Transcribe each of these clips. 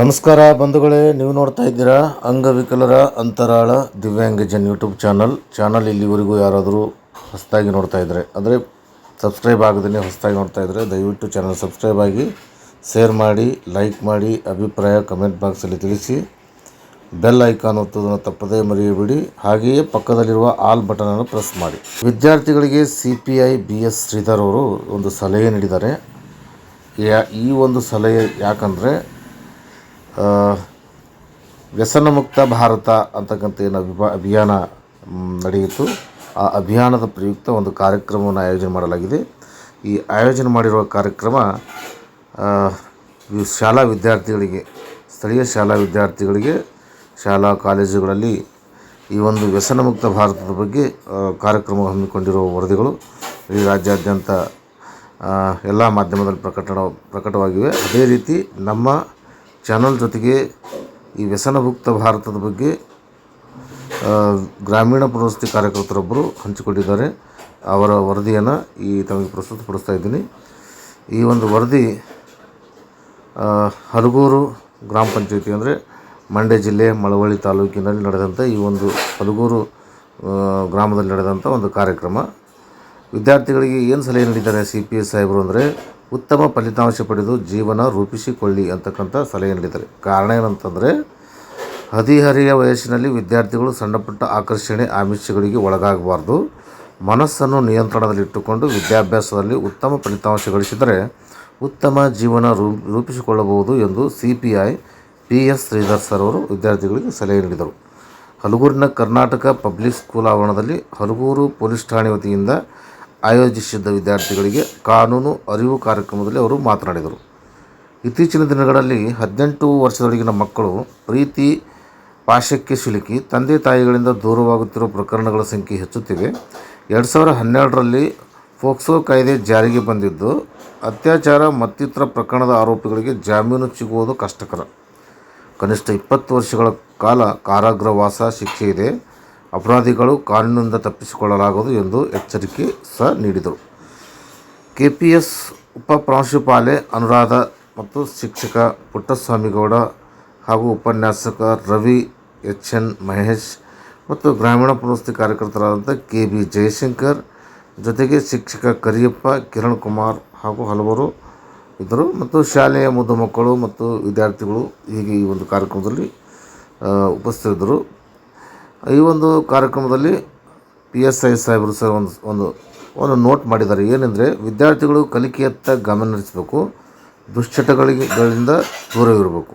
ನಮಸ್ಕಾರ ಬಂಧುಗಳೇ, ನೀವು ನೋಡ್ತಾ ಇದ್ದೀರಾ ಅಂಗವಿಕಲರ ಅಂತರಾಳ ದಿವ್ಯಾಂಗಜನ್ ಯೂಟ್ಯೂಬ್ ಚಾನಲ್. ಚಾನಲ್ ಇಲ್ಲಿವರೆಗೂ ಯಾರಾದರೂ ಹೊಸದಾಗಿ ನೋಡ್ತಾ ಇದ್ದರೆ ಅಂದರೆ ಸಬ್ಸ್ಕ್ರೈಬ್ ಆಗದೇ ಹೊಸದಾಗಿ ನೋಡ್ತಾ ಇದ್ದರೆ ದಯವಿಟ್ಟು ಚಾನಲ್ ಸಬ್ಸ್ಕ್ರೈಬ್ ಆಗಿ ಶೇರ್ ಮಾಡಿ, ಲೈಕ್ ಮಾಡಿ, ಅಭಿಪ್ರಾಯ ಕಮೆಂಟ್ ಬಾಕ್ಸಲ್ಲಿ ತಿಳಿಸಿ. ಬೆಲ್ ಐಕಾನ್ ಒತ್ತುವುದನ್ನು ತಪ್ಪದೇ ಮರೆಯಬೇಡಿ. ಹಾಗೆಯೇ ಪಕ್ಕದಲ್ಲಿರುವ ಆಲ್ ಬಟನನ್ನು ಪ್ರೆಸ್ ಮಾಡಿ. ವಿದ್ಯಾರ್ಥಿಗಳಿಗೆ C P I B S Sridhar ಅವರು ಒಂದು ಸಲಹೆ ನೀಡಿದ್ದಾರೆ. ಈ ಒಂದು ಸಲಹೆ ಯಾಕಂದರೆ ವ್ಯಸನ ಮುಕ್ತ ಭಾರತ ಅಂತಕ್ಕಂಥ ಏನು ಅಭಿಭಾ, ಅಭಿಯಾನ ನಡೆಯಿತು. ಆ ಅಭಿಯಾನದ ಪ್ರಯುಕ್ತ ಒಂದು ಕಾರ್ಯಕ್ರಮವನ್ನು ಆಯೋಜನೆ ಮಾಡಲಾಗಿದೆ. ಈ ಆಯೋಜನೆ ಮಾಡಿರುವ ಕಾರ್ಯಕ್ರಮ ಶಾಲಾ ವಿದ್ಯಾರ್ಥಿಗಳಿಗೆ, ಸ್ಥಳೀಯ ಶಾಲಾ ವಿದ್ಯಾರ್ಥಿಗಳಿಗೆ, ಶಾಲಾ ಕಾಲೇಜುಗಳಲ್ಲಿ ಈ ಒಂದು ವ್ಯಸನ ಮುಕ್ತ ಭಾರತದ ಬಗ್ಗೆ ಕಾರ್ಯಕ್ರಮ ಹಮ್ಮಿಕೊಂಡಿರುವ ವರದಿಗಳು ಈ ರಾಜ್ಯಾದ್ಯಂತ ಎಲ್ಲ ಮಾಧ್ಯಮದಲ್ಲಿ ಪ್ರಕಟಣ, ಪ್ರಕಟವಾಗಿವೆ. ಅದೇ ರೀತಿ ನಮ್ಮ ಚಾನಲ್ ಜೊತೆಗೆ ಈ ವ್ಯಸನ ಮುಕ್ತ ಭಾರತದ ಬಗ್ಗೆ ಗ್ರಾಮೀಣ ಪುನರ್ವಸತಿ ಕಾರ್ಯಕರ್ತರೊಬ್ಬರು ಹಂಚಿಕೊಂಡಿದ್ದಾರೆ. ಅವರ ವರದಿಯನ್ನು ಈ ತಮಗೆ ಪ್ರಸ್ತುತಪಡಿಸ್ತಾ ಇದ್ದೀನಿ. ಈ ಒಂದು ವರದಿ ಹಲಗೂರು ಗ್ರಾಮ ಪಂಚಾಯತಿ ಅಂದರೆ ಮಂಡ್ಯ ಜಿಲ್ಲೆ ಮಳವಳ್ಳಿ ತಾಲೂಕಿನಲ್ಲಿ ನಡೆದಂಥ ಈ ಒಂದು ಹಲಗೂರು ಗ್ರಾಮದಲ್ಲಿ ನಡೆದಂಥ ಒಂದು ಕಾರ್ಯಕ್ರಮ. ವಿದ್ಯಾರ್ಥಿಗಳಿಗೆ ಏನು ಸಲಹೆ ನೀಡಿದ್ದಾರೆ ಸಿ ಪಿ ಎಸ್ ಸಾಹೇಬರು ಅಂದರೆ ಉತ್ತಮ ಫಲಿತಾಂಶ ಪಡೆದು ಜೀವನ ರೂಪಿಸಿಕೊಳ್ಳಿ ಅಂತಕ್ಕಂಥ ಸಲಹೆ ನೀಡಿದ್ದಾರೆ. ಕಾರಣ ಏನಂತಂದರೆ, ಹದಿಹರೆಯ ವಯಸ್ಸಿನಲ್ಲಿ ವಿದ್ಯಾರ್ಥಿಗಳು ಸಣ್ಣಪುಟ್ಟ ಆಕರ್ಷಣೆ ಆಮಿಷಗಳಿಗೆ ಒಳಗಾಗಬಾರ್ದು. ಮನಸ್ಸನ್ನು ನಿಯಂತ್ರಣದಲ್ಲಿಟ್ಟುಕೊಂಡು ವಿದ್ಯಾಭ್ಯಾಸದಲ್ಲಿ ಉತ್ತಮ ಫಲಿತಾಂಶ ಗಳಿಸಿದರೆ ಉತ್ತಮ ಜೀವನ ರೂಪಿಸಿಕೊಳ್ಳಬಹುದು ಎಂದು C P I P S Sridhar sir ಅವರು ವಿದ್ಯಾರ್ಥಿಗಳಿಗೆ ಸಲಹೆ ನೀಡಿದರು. ಹಲಗೂರಿನ ಕರ್ನಾಟಕ ಪಬ್ಲಿಕ್ ಸ್ಕೂಲ್ ಆವರಣದಲ್ಲಿ ಹಲಗೂರು ಪೊಲೀಸ್ ಠಾಣೆ ವತಿಯಿಂದ ಆಯೋಜಿಸಿದ್ದ ವಿದ್ಯಾರ್ಥಿಗಳಿಗೆ ಕಾನೂನು ಅರಿವು ಕಾರ್ಯಕ್ರಮದಲ್ಲಿ ಅವರು ಮಾತನಾಡಿದರು. ಇತ್ತೀಚಿನ ದಿನಗಳಲ್ಲಿ ಹದಿನೆಂಟು ವರ್ಷದೊಳಗಿನ ಮಕ್ಕಳು ಪ್ರೀತಿ ಪಾಶಕ್ಕೆ ಸಿಲುಕಿ ತಂದೆ ತಾಯಿಗಳಿಂದ ದೂರವಾಗುತ್ತಿರುವ ಪ್ರಕರಣಗಳ ಸಂಖ್ಯೆ ಹೆಚ್ಚುತ್ತಿವೆ. ಎರಡು ಸಾವಿರ ಹನ್ನೆರಡರಲ್ಲಿ ಫೋಕ್ಸೋ ಕಾಯ್ದೆ ಜಾರಿಗೆ ಬಂದಿದ್ದು, ಅತ್ಯಾಚಾರ ಮತ್ತಿತರ ಪ್ರಕರಣದ ಆರೋಪಿಗಳಿಗೆ ಜಾಮೀನು ಸಿಗುವುದು ಕಷ್ಟಕರ. ಕನಿಷ್ಠ ಇಪ್ಪತ್ತು ವರ್ಷಗಳ ಕಾಲ ಕಾರಾಗೃಹವಾಸ ಶಿಕ್ಷೆ ಇದೆ. ಅಪರಾಧಿಗಳು ಕಾನೂನಿನಿಂದ ತಪ್ಪಿಸಿಕೊಳ್ಳಲಾಗದು ಎಂದು ಎಚ್ಚರಿಕೆ ಸಹ ನೀಡಿದರು. ಕೆ ಪಿ ಎಸ್ ಉಪ ಪ್ರಾಂಶುಪಾಲೆ ಅನುರಾಧ ಮತ್ತು ಶಿಕ್ಷಕ ಪುಟ್ಟಸ್ವಾಮಿಗೌಡ ಹಾಗೂ ಉಪನ್ಯಾಸಕ ರವಿ ಎಚ್ ಎನ್ ಮಹೇಶ್ ಮತ್ತು ಗ್ರಾಮೀಣ ಪುನರ್ವಸತಿ ಕಾರ್ಯಕರ್ತರಾದಂಥ ಕೆ ಬಿ ಜಯಶಂಕರ್ ಜೊತೆಗೆ ಶಿಕ್ಷಕ ಕರಿಯಪ್ಪ, ಕಿರಣ್ ಕುಮಾರ್ ಹಾಗೂ ಹಲವರು ಇದ್ದರು. ಮತ್ತು ಶಾಲೆಯ ಮುದ್ದು ಮಕ್ಕಳು ಮತ್ತು ವಿದ್ಯಾರ್ಥಿಗಳು ಹೀಗೆ ಈ ಒಂದು ಕಾರ್ಯಕ್ರಮದಲ್ಲಿ ಉಪಸ್ಥಿತರಿದ್ದರು. ಈ ಒಂದು ಕಾರ್ಯಕ್ರಮದಲ್ಲಿ ಪಿ ಎಸ್ ಐ ಸಾಹೇಬರು ಸರ್ ಒಂದು ಒಂದು ಒಂದು ನೋಟ್ ಮಾಡಿದ್ದಾರೆ. ಏನೆಂದರೆ, ವಿದ್ಯಾರ್ಥಿಗಳು ಕಲಿಕೆಯತ್ತ ಗಮನ ಹರಿಸಬೇಕು. ದುಶ್ಚಟಗಳಿಗೆಗಳಿಂದ ದೂರವಿರಬೇಕು.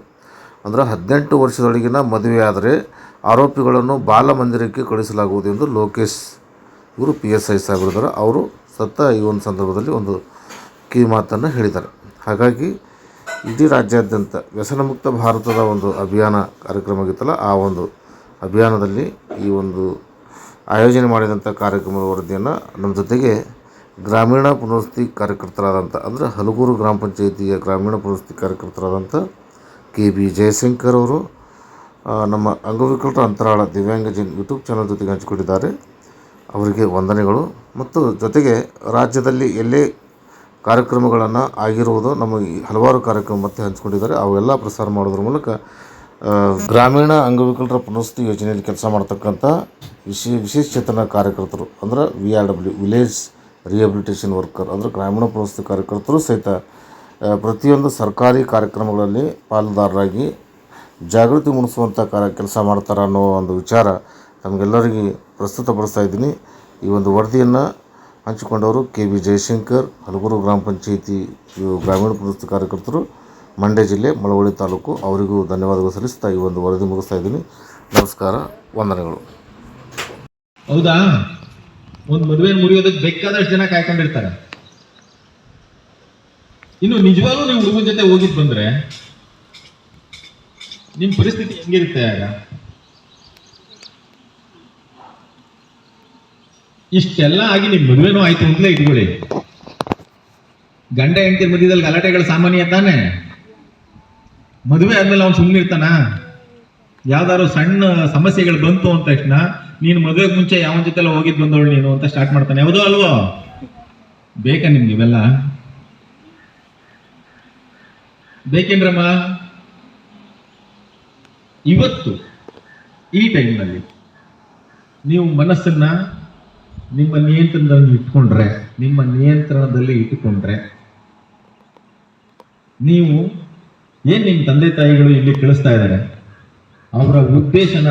ಅಂದರೆ ಹದಿನೆಂಟು ವರ್ಷದೊಳಗಿನ ಮದುವೆಯಾದರೆ ಆರೋಪಿಗಳನ್ನು ಬಾಲಮಂದಿರಕ್ಕೆ ಕಳುಹಿಸಲಾಗುವುದು ಎಂದು ಲೋಕೇಶ್ ಇವರು ಪಿ ಎಸ್ ಐ ಸಾಹೇಬರಿದ್ದಾರೆ ಅವರು ಸತ್ತ ಈ ಒಂದು ಸಂದರ್ಭದಲ್ಲಿ ಒಂದು ಕಿವಿ ಮಾತನ್ನು ಹೇಳಿದ್ದಾರೆ. ಹಾಗಾಗಿ ಇಡೀ ರಾಜ್ಯಾದ್ಯಂತ ವ್ಯಸನಮುಕ್ತ ಭಾರತದ ಒಂದು ಅಭಿಯಾನ ಕಾರ್ಯಕ್ರಮ ಆಗಿತ್ತಲ್ಲ, ಆ ಒಂದು ಅಭಿಯಾನದಲ್ಲಿ ಈ ಒಂದು ಆಯೋಜನೆ ಮಾಡಿದಂಥ ಕಾರ್ಯಕ್ರಮದ ವರದಿಯನ್ನು ನಮ್ಮ ಜೊತೆಗೆ ಗ್ರಾಮೀಣ ಪುನರ್ವಸತಿ ಕಾರ್ಯಕರ್ತರಾದಂಥ ಅಂದರೆ ಹಲಗೂರು ಗ್ರಾಮ ಪಂಚಾಯಿತಿಯ ಗ್ರಾಮೀಣ ಪುನರ್ವಸತಿ ಕಾರ್ಯಕರ್ತರಾದಂಥ ಕೆ ಬಿ ಜಯಶಂಕರ್ ಅವರು ನಮ್ಮ ಅಂಗವಿಕಲರ ಅಂತರಾಳ ದಿವ್ಯಾಂಗ ಜನ್ ಯೂಟ್ಯೂಬ್ ಚಾನಲ್ ಜೊತೆಗೆ ಹಂಚಿಕೊಂಡಿದ್ದಾರೆ. ಅವರಿಗೆ ವಂದನೆಗಳು. ಮತ್ತು ಜೊತೆಗೆ ರಾಜ್ಯದಲ್ಲಿ ಎಲ್ಲೇ ಕಾರ್ಯಕ್ರಮಗಳನ್ನು ಆಗಿರುವುದು, ನಮ್ಮ ಹಲವಾರು ಕಾರ್ಯಕ್ರಮ ಮತ್ತೆ ಹಂಚಿಕೊಂಡಿದ್ದಾರೆ. ಅವೆಲ್ಲ ಪ್ರಸಾರ ಮಾಡೋದ್ರ ಮೂಲಕ ಗ್ರಾಮೀಣ ಅಂಗವಿಕಲರ ಪುನರ್ವಸತಿ ಯೋಜನೆಯಲ್ಲಿ ಕೆಲಸ ಮಾಡ್ತಕ್ಕಂಥ ವಿಶೇ ವಿಶೇಷಚೇತನ ಕಾರ್ಯಕರ್ತರು, ಅಂದ್ರೆ V R W village rehabilitation worker ಅಂದರೆ ಗ್ರಾಮೀಣ ಪುನರ್ವಸತಿ ಕಾರ್ಯಕರ್ತರು ಸಹಿತ ಪ್ರತಿಯೊಂದು ಸರ್ಕಾರಿ ಕಾರ್ಯಕ್ರಮಗಳಲ್ಲಿ ಪಾಲುದಾರರಾಗಿ ಜಾಗೃತಿ ಮೂಡಿಸುವಂಥ ಕಾರ್ಯ ಕೆಲಸ ಮಾಡ್ತಾರೆ ಅನ್ನೋ ಒಂದು ವಿಚಾರ ತಮಗೆಲ್ಲರಿಗೆ ಪ್ರಸ್ತುತಪಡಿಸ್ತಾ ಇದ್ದೀನಿ. ಈ ಒಂದು ವರದಿಯನ್ನು ಹಂಚಿಕೊಂಡವರು ಕೆ ವಿ ಜಯಶಂಕರ್, ಹಲಗೂರು ಗ್ರಾಮ ಪಂಚಾಯಿತಿ ಗ್ರಾಮೀಣ ಪುನರ್ವಸತಿ ಕಾರ್ಯಕರ್ತರು. ಮಂಡ್ಯ ಜಿಲ್ಲೆ ಮಳವಳ್ಳಿ ತಾಲೂಕು. ಅವರಿಗೂ ಧನ್ಯವಾದಗಳು ಸಲ್ಲಿಸ್ತಾ ಈ ಒಂದು ವರದಿ ಮುಗಿಸ್ತಾ ಇದ್ದೀನಿ. ನಮಸ್ಕಾರ, ವಂದನೆಗಳು. ಹೌದಾ? ಒಂದು ಮದುವೆ ಮುರಿಯೋದಕ್ಕೆ ಬೇಕಾದಷ್ಟು ಜನ ಕಾಯ್ಕೊಂಡಿರ್ತಾರೆ. ಇನ್ನು ನಿಜವಾಗ್ಲೂ ನೀವು ಹುಡುಗನ ಜೊತೆ ಹೋಗಿದ್ ಬಂದ್ರೆ ನಿಮ್ ಪರಿಸ್ಥಿತಿ ಹೆಂಗಿರುತ್ತೆ ಆಗ? ಇಷ್ಟೆಲ್ಲ ಆಗಿ ನಿಮ್ ಮದುವೆನೂ ಆಯ್ತು ಅಂತಲೇ ಇಟ್ಕೊಳ್ಳಿ ಗಂಡ ಹೆಂಡತಿ ಮಧ್ಯದಲ್ಲಿ ಗಲಾಟೆಗಳು ಸಾಮಾನ್ಯ ತಾನೆ? ಮದುವೆ ಆದ್ಮೇಲೆ ಅವ್ನು ಸುಮ್ಮನೆ ಇರ್ತಾನ? ಯಾವ್ದಾದ್ರು ಸಣ್ಣ ಸಮಸ್ಯೆಗಳು ಬಂತು ಅಂದ ತಕ್ಷಣ ನೀನು ಮದುವೆಗೆ ಮುಂಚೆ ಯಾವ ಜೊತೆಲ್ಲ ಹೋಗಿದ್ ಬಂದವಳು ನೀನು ಅಂತ ಸ್ಟಾರ್ಟ್ ಮಾಡ್ತಾನೆ. ಯಾವುದೋ ಅಲ್ವೋ? ಬೇಕಾ ನಿಮ್ಗೆ ಇವೆಲ್ಲ? ಬೇಕೇನ್ರಮ್ಮ ಇವತ್ತು ಈ ಟೈಮ್ನಲ್ಲಿ ನೀವು ಮನಸ್ಸನ್ನ ನಿಮ್ಮ ನಿಯಂತ್ರಣದಲ್ಲಿ ಇಟ್ಕೊಂಡ್ರೆ, ನಿಮ್ಮ ನಿಯಂತ್ರಣದಲ್ಲಿ ಇಟ್ಟುಕೊಂಡ್ರೆ, ನೀವು ಏನ್ ನಿಮ್ಮ ತಂದೆ ತಾಯಿಗಳು ಇಲ್ಲಿ ಕಳಿಸ್ತಾ ಇದ್ದಾರೆ? ಅವರ ಉದ್ದೇಶನ